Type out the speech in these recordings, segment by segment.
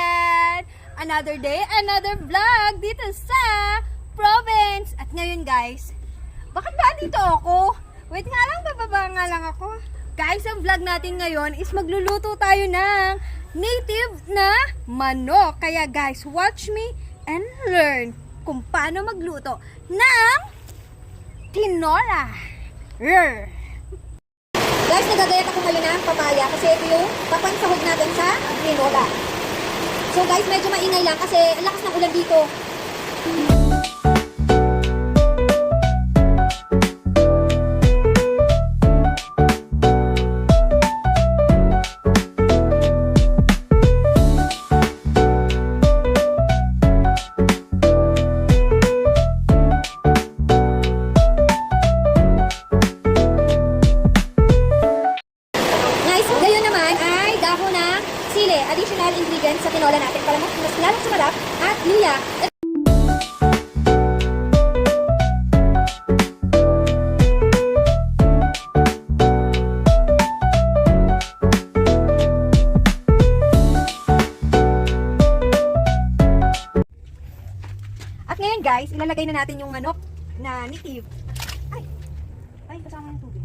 again! Another day, another vlog dito sa province. At ngayon guys, bakit ba dito ako? Wait nga lang, bababa nga lang ako. Guys, ang vlog natin ngayon is magluluto tayo ng native na manok. Kaya guys, watch me and learn kung paano magluto ng tinola. Rrr. Guys, nagagayat ako ngayon ng papaya kasi ito yung papansahog natin sa tinola. So guys, medyo maingay lang kasi ang lakas ng ulan dito. Ngayon naman ay dahon ng sili, additional ingredients sa tinola natin para mas, mas lalong sumarap at luya. At ngayon guys, ilalagay na natin yung manok na native. Ay! Ay, kasama yung tubig.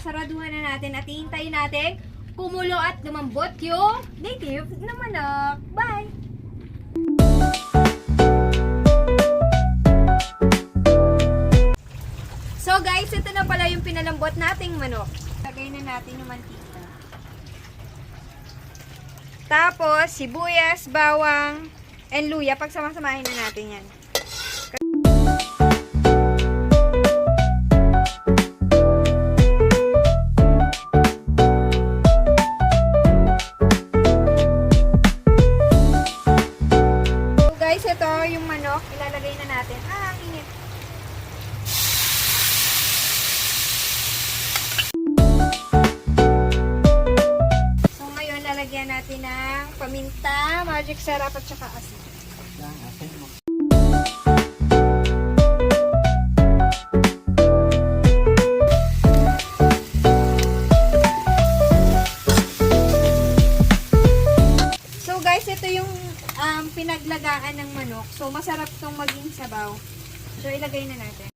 Sasaraduhan na natin at hihintayin natin kumulo at lumambot yung native na manok. Bye! So guys, ito na pala yung pinalambot nating manok. Lagay na natin yung mantika. Tapos, sibuyas, bawang, and luya. Pagsama-samahin na natin yan. Guys, ito yung manok. Ilalagay na natin. Ah, ang init. So ngayon, lalagyan natin ng paminta, magic sarap at saka asin. So guys, ito yung um, pinaglagaan ng manok. So masarap tong maging sabaw. So ilagay na natin.